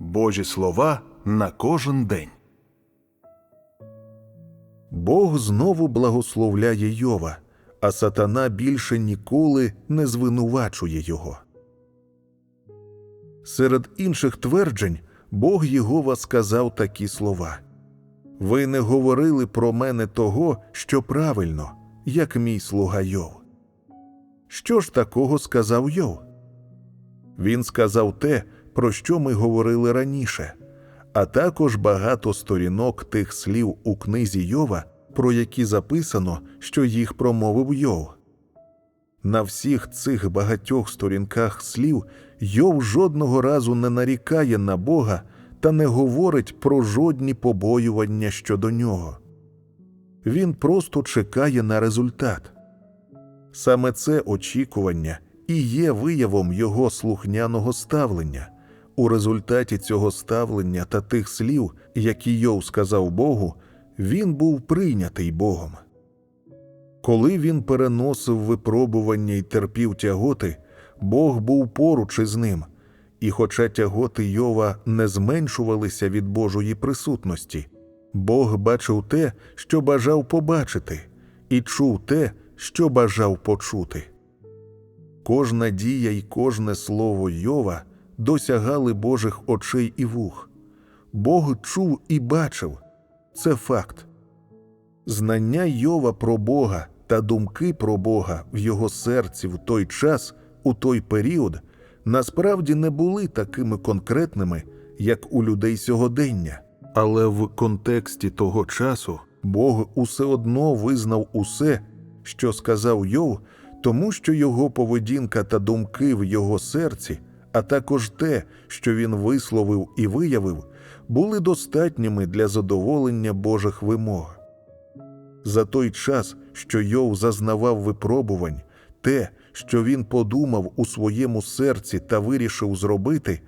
Божі слова на кожен день. Бог знову благословляє Йова, а сатана більше ніколи не звинувачує його. Серед інших тверджень Бог Єгова сказав такі слова Ви не говорили про мене того, що правильно, як мій слуга Йов. Що ж такого сказав Йов? Він сказав те, про що ми говорили раніше, а також багато сторінок тих слів у книзі Йова, про які записано, що їх промовив Йов. На всіх цих багатьох сторінках слів Йов жодного разу не нарікає на Бога та не говорить про жодні побоювання щодо нього. Він просто чекає на результат. Саме це очікування і є виявом його слухняного ставлення. У результаті цього ставлення та тих слів, які Йов сказав Богу, він був прийнятий Богом. Коли він переносив випробування і терпів тяготи, Бог був поруч із ним, і, хоча тяготи Йова не зменшувалися від Божої присутності, Бог бачив те, що бажав побачити, і чув те, що бажав почути. Кожна дія і кожне слово Йова досягали Божих очей і вух. Бог чув і бачив це факт. Знання Йова про Бога та думки про Бога в його серці в той час, у той період, насправді не були такими конкретними, як у людей сьогодення, але в контексті того часу Бог усе одно визнав усе, що сказав Йов, тому що його поведінка та думки в його серці, а також те, що він висловив і виявив, були достатніми для задоволення Божих вимог. За той час, що Йов зазнавав випробувань, те, що він подумав у своєму серці та вирішив зробити,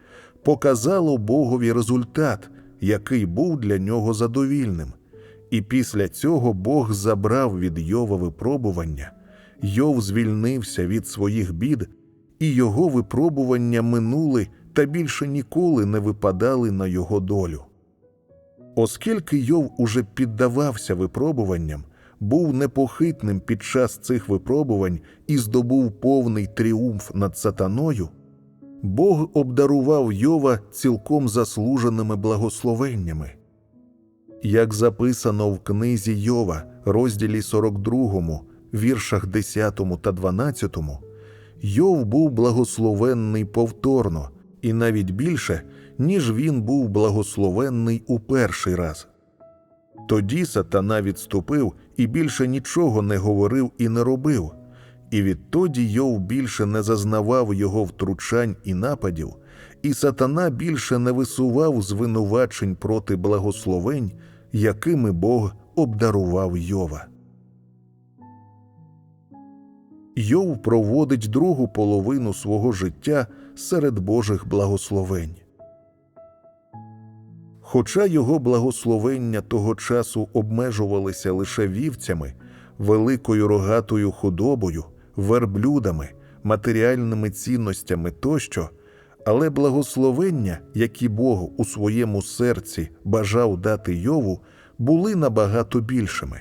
показало Богові результат, який був для нього задовільним. І після цього Бог забрав від Йова випробування, Йов звільнився від своїх бід, і його випробування минули та більше ніколи не випадали на його долю. Оскільки Йов уже піддавався випробуванням, був непохитним під час цих випробувань і здобув повний тріумф над сатаною, Бог обдарував Йова цілком заслуженими благословеннями. Як записано в книзі Йова, розділі 42, віршах 10 та 12, Йов був благословенний повторно, і навіть більше, ніж він був благословенний у перший раз. Тоді сатана відступив і більше нічого не говорив і не робив, і відтоді Йов більше не зазнавав його втручань і нападів, і сатана більше не висував звинувачень проти благословень, якими Бог обдарував Йова. Йов проводить другу половину свого життя серед Божих благословень. Хоча його благословення того часу обмежувалися лише вівцями, великою рогатою худобою, верблюдами, матеріальними цінностями тощо, але благословення, які Бог у своєму серці бажав дати Йову, були набагато більшими.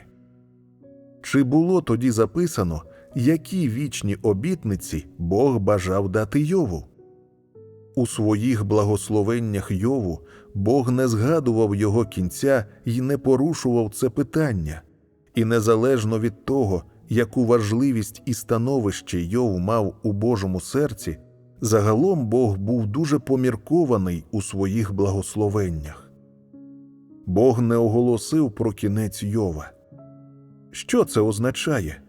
Чи було тоді записано, які вічні обітниці Бог бажав дати Йову? У своїх благословеннях Йову Бог не згадував його кінця і не порушував це питання, і незалежно від того, яку важливість і становище Йов мав у Божому серці, загалом Бог був дуже поміркований у своїх благословеннях. Бог не оголосив про кінець Йова. Що це означає?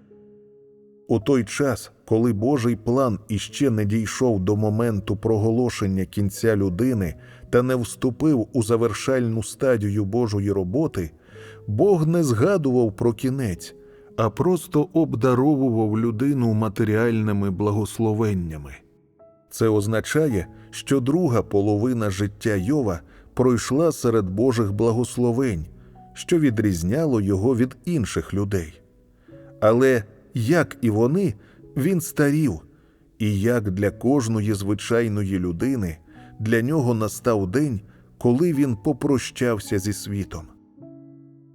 У той час, коли Божий план іще не дійшов до моменту проголошення кінця людини та не вступив у завершальну стадію Божої роботи, Бог не згадував про кінець, а просто обдаровував людину матеріальними благословеннями. Це означає, що друга половина життя Йова пройшла серед Божих благословень, що відрізняло його від інших людей. Але як і вони, він старів, і як для кожної звичайної людини для нього настав день, коли він попрощався зі світом.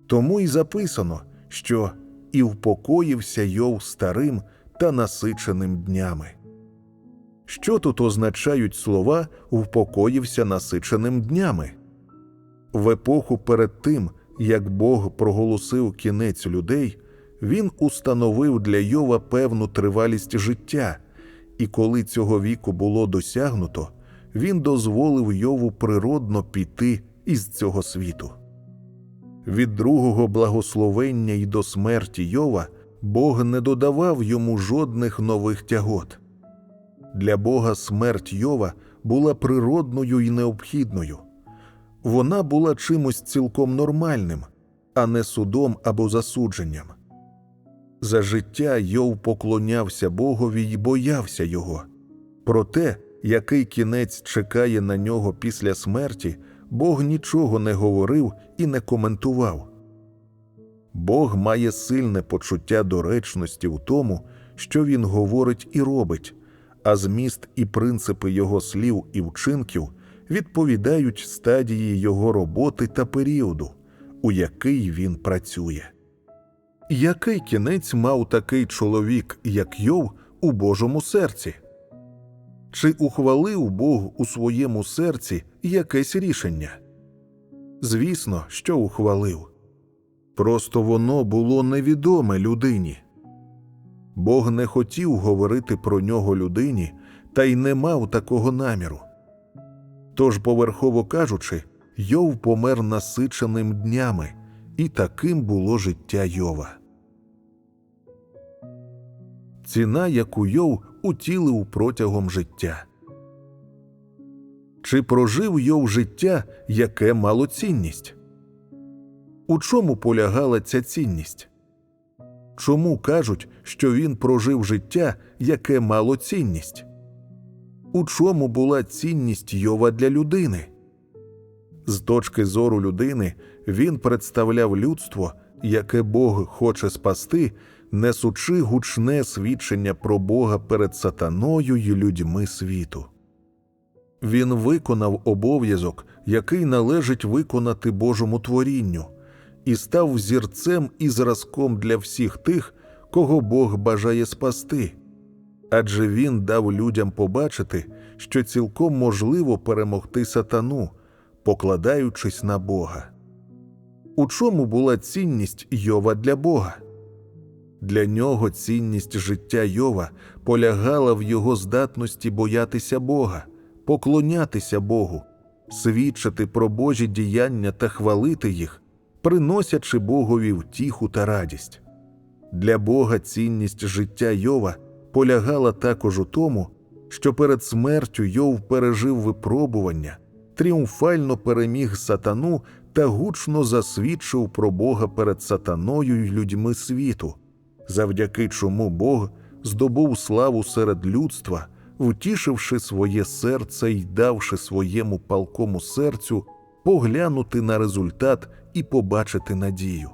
Тому й записано, що і впокоївся Йов старим та насиченим днями. Що тут означають слова впокоївся насиченим днями? В епоху перед тим, як Бог проголосив кінець людей, він установив для Йова певну тривалість життя, і коли цього віку було досягнуто, він дозволив Йову природно піти із цього світу. Від другого благословення й до смерті Йова Бог не додавав йому жодних нових тягот. Для Бога смерть Йова була природною і необхідною. Вона була чимось цілком нормальним, а не судом або засудженням. За життя Йов поклонявся Богові й боявся його. Про те, який кінець чекає на нього після смерті, Бог нічого не говорив і не коментував. Бог має сильне почуття доречності в тому, що він говорить і робить, а зміст і принципи його слів і вчинків відповідають стадії його роботи та періоду, у який він працює. Який кінець мав такий чоловік, як Йов, у Божому серці? Чи ухвалив Бог у своєму серці якесь рішення? Звісно, що ухвалив. Просто воно було невідоме людині. Бог не хотів говорити про нього людині та й не мав такого наміру. Тож, поверхово кажучи, Йов помер насиченим днями, і таким було життя Йова. Ціна, яку Йов утілив протягом життя. Чи прожив Йов життя, яке мало цінність? У чому полягала ця цінність? Чому кажуть, що він прожив життя, яке мало цінність? У чому була цінність Йова для людини? З точки зору людини він представляв людство, яке Бог хоче спасти, несучи гучне свідчення про Бога перед сатаною й людьми світу. Він виконав обов'язок, який належить виконати Божому творінню, і став взірцем і зразком для всіх тих, кого Бог бажає спасти. Адже він дав людям побачити, що цілком можливо перемогти сатану, покладаючись на Бога. У чому була цінність Йова для Бога? Для нього цінність життя Йова полягала в його здатності боятися Бога, поклонятися Богу, свідчити про Божі діяння та хвалити їх, приносячи Богові втіху та радість. Для Бога цінність життя Йова полягала також у тому, що перед смертю Йов пережив випробування, тріумфально переміг сатану та гучно засвідчив про Бога перед сатаною й людьми світу, завдяки чому Бог здобув славу серед людства, втішивши своє серце й давши своєму палкому серцю поглянути на результат і побачити надію.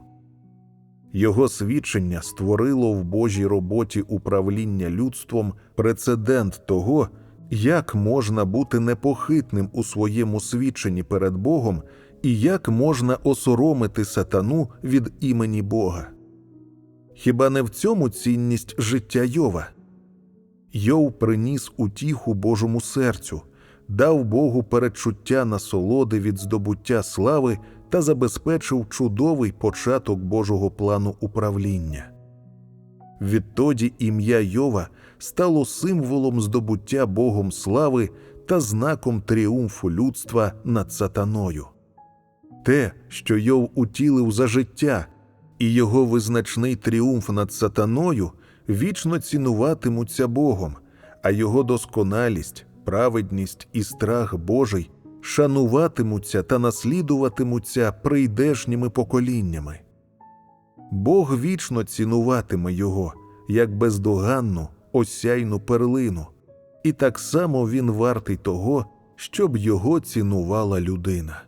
Його свідчення створило в Божій роботі управління людством прецедент того, як можна бути непохитним у своєму свідченні перед Богом і як можна осоромити сатану від імені Бога. Хіба не в цьому цінність життя Йова? Йов приніс утіху Божому серцю, дав Богу передчуття насолоди від здобуття слави та забезпечив чудовий початок Божого плану управління. Відтоді ім'я Йова стало символом здобуття Богом слави та знаком тріумфу людства над сатаною. Те, що Йов утілив за життя, і його визначний тріумф над сатаною вічно цінуватимуться Богом, а його досконалість, праведність і страх Божий шануватимуться та наслідуватимуться прийдешніми поколіннями. Бог вічно цінуватиме його як бездоганну, осяйну перлину, і так само він вартий того, щоб його цінувала людина.